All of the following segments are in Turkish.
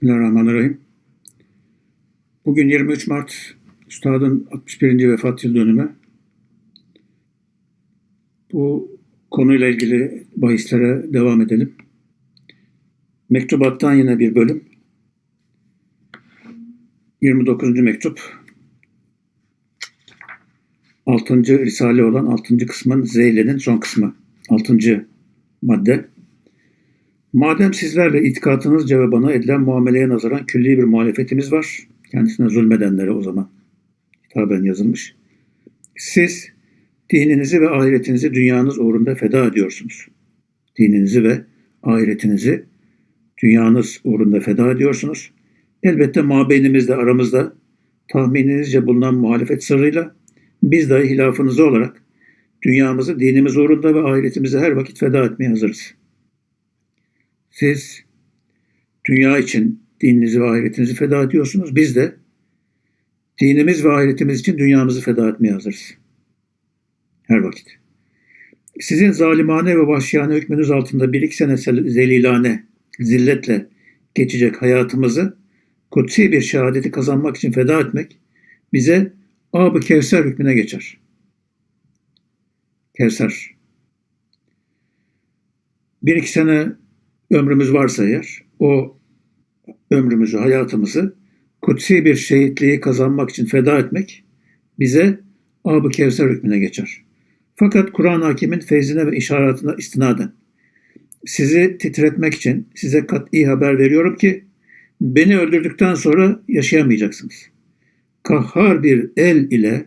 Bismillahirrahmanirrahim. Bugün 23 Mart Üstad'ın 61. vefat yıl dönümü. Bu konuyla ilgili bahislere devam edelim. Mektubattan yine bir bölüm. 29. mektup. 6. Risale olan 6. kısmın Zeyle'nin son kısmı. 6. madde. Madem sizlerle itikatınızca ve bana edilen muameleye nazaran külli bir muhalefetimiz var, kendisine zulmedenlere o zaman hitaben yazılmış. Siz dininizi ve ahiretinizi dünyanız uğrunda feda ediyorsunuz. Dininizi ve ahiretinizi dünyanız uğrunda feda ediyorsunuz. Elbette mabeynimizde aramızda tahmininizce bulunan muhalefet sırrıyla biz dahi hilafınızı olarak dünyamızı dinimiz uğrunda ve ahiretimizi her vakit feda etmeye hazırız. Siz dünya için dininizi ve ahiretinizi feda ediyorsunuz. Biz de dinimiz ve ahiretimiz için dünyamızı feda etmeye hazırız. Her vakit. Sizin zalimane ve vahşiyane hükmünüz altında bir iki sene zelilane, zilletle geçecek hayatımızı kutsi bir şehadeti kazanmak için feda etmek bize Ab-ı Kevser hükmüne geçer. Kevser. Bir iki sene ömrümüz varsa eğer o ömrümüzü, hayatımızı kutsi bir şehitliği kazanmak için feda etmek bize Ab-ı Kevser hükmüne geçer. Fakat Kur'an-ı Hakim'in feyzine ve işaretine istinaden sizi titretmek için size kat'i haber veriyorum ki beni öldürdükten sonra yaşayamayacaksınız. Kahhar bir el ile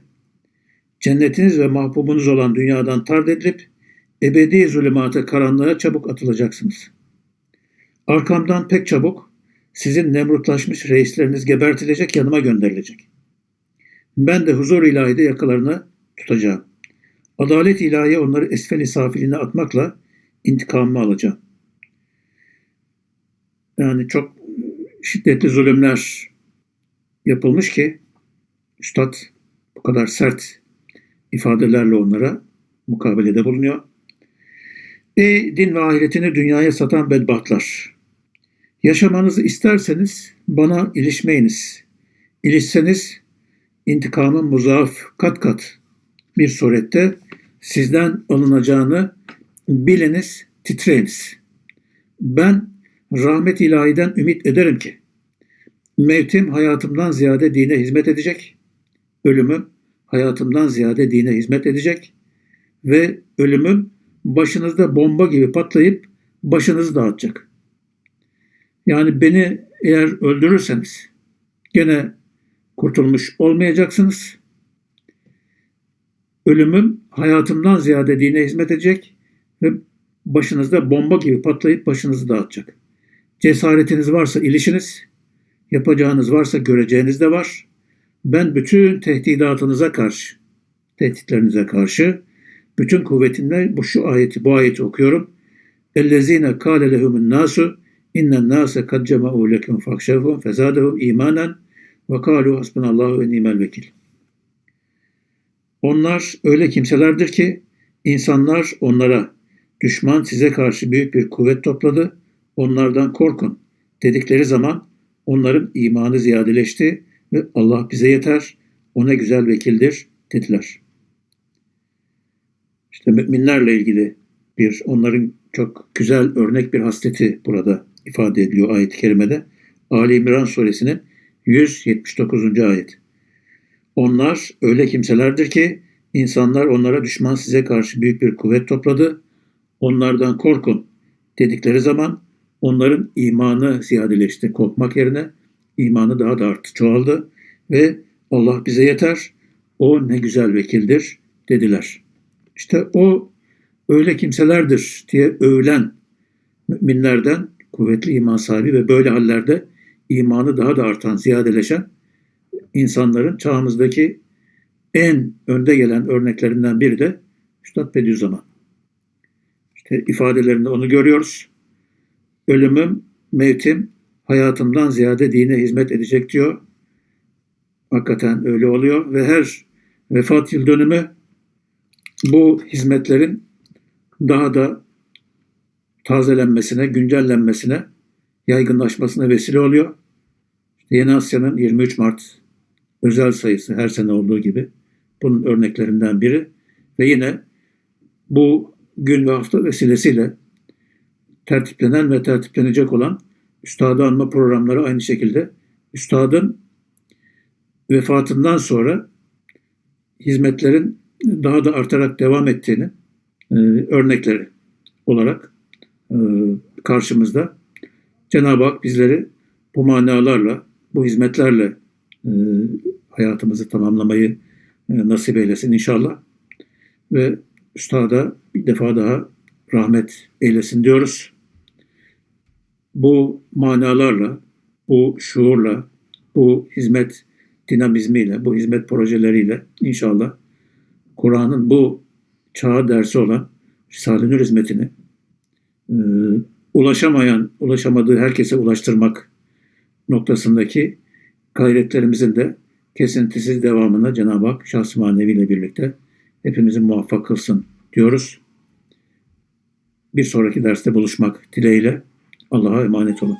cennetiniz ve mahbubunuz olan dünyadan tard edilip ebedi zulümata karanlığa çabuk atılacaksınız. Arkamdan pek çabuk sizin nemrutlaşmış reisleriniz gebertilecek yanıma gönderilecek. Ben de huzur ilahide yakalarını tutacağım. Adalet ilahi onları esfel-i safiline atmakla intikamımı alacağım. Yani çok şiddetli zulümler yapılmış ki Üstad bu kadar sert ifadelerle onlara mukabelede bulunuyor. Ey din ve ahiretini dünyaya satan bedbahtlar! Yaşamanızı isterseniz bana ilişmeyiniz. İlişseniz intikamın muzaaf kat kat bir surette sizden alınacağını biliniz, titreyiniz. Ben rahmet ilahiden ümit ederim ki mevtim hayatımdan ziyade dine hizmet edecek, ölümüm hayatımdan ziyade dine hizmet edecek ve ölümüm başınızda bomba gibi patlayıp başınızı dağıtacak. Yani beni eğer öldürürseniz gene kurtulmuş olmayacaksınız. Ölümüm hayatımdan ziyade dine hizmet edecek ve başınızda bomba gibi patlayıp başınızı dağıtacak. Cesaretiniz varsa ilişiniz, yapacağınız varsa göreceğiniz de var. Ben bütün tehdidatınıza karşı, tehditlerinize karşı bütün kuvvetimle bu şu ayeti, bu ayeti okuyorum. Ellezine kâle lehumun nasu innen nase kad cema'u lekum fakşevhum fezadehum imanen ve kâlu hasbunallahu ve nimel vekil. Onlar öyle kimselerdir ki insanlar onlara düşman size karşı büyük bir kuvvet topladı. Onlardan korkun dedikleri zaman onların imanı ziyadeleşti ve Allah bize yeter, o ne güzel vekildir dediler. İşte müminlerle ilgili bir onların çok güzel örnek bir hasleti burada ifade ediliyor ayet-i kerimede. Ali İmran suresinin 179. ayet. Onlar öyle kimselerdir ki insanlar onlara düşman size karşı büyük bir kuvvet topladı. Onlardan korkun dedikleri zaman onların imanı ziyadeleşti. Korkmak yerine imanı daha da arttı, çoğaldı ve Allah bize yeter, o ne güzel vekildir dediler. İşte o öyle kimselerdir diye övülen müminlerden kuvvetli iman sahibi ve böyle hallerde imanı daha da artan, ziyadeleşen insanların çağımızdaki en önde gelen örneklerinden biri de Üstad Bediüzzaman. İşte ifadelerinde onu görüyoruz. Ölümüm, mevtim hayatımdan ziyade dine hizmet edecek diyor. Hakikaten öyle oluyor ve her vefat yıl dönümü bu hizmetlerin daha da tazelenmesine, güncellenmesine, yaygınlaşmasına vesile oluyor. Yeni Asya'nın 23 Mart özel sayısı her sene olduğu gibi bunun örneklerinden biri ve yine bu gün ve hafta vesilesiyle tertiplenen ve tertiplenecek olan Üstad'ı anma programları aynı şekilde Üstad'ın vefatından sonra hizmetlerin daha da artarak devam ettiğini e, örnekleri olarak karşımızda. Cenab-ı Hak bizleri bu manalarla, bu hizmetlerle e, hayatımızı tamamlamayı e, nasip eylesin inşallah. Ve Üstad'a bir defa daha rahmet eylesin diyoruz. Bu manalarla, bu şuurla, bu hizmet dinamizmiyle, bu hizmet projeleriyle inşallah Kur'an'ın bu çağa dersi olan Risale-i Nur hizmetini e, ulaşamayan, ulaşamadığı herkese ulaştırmak noktasındaki gayretlerimizin de kesintisiz devamına Cenab-ı Hak şahs manevi ile birlikte hepimizi muvaffak kılsın diyoruz. Bir sonraki derste buluşmak dileğiyle Allah'a emanet olun.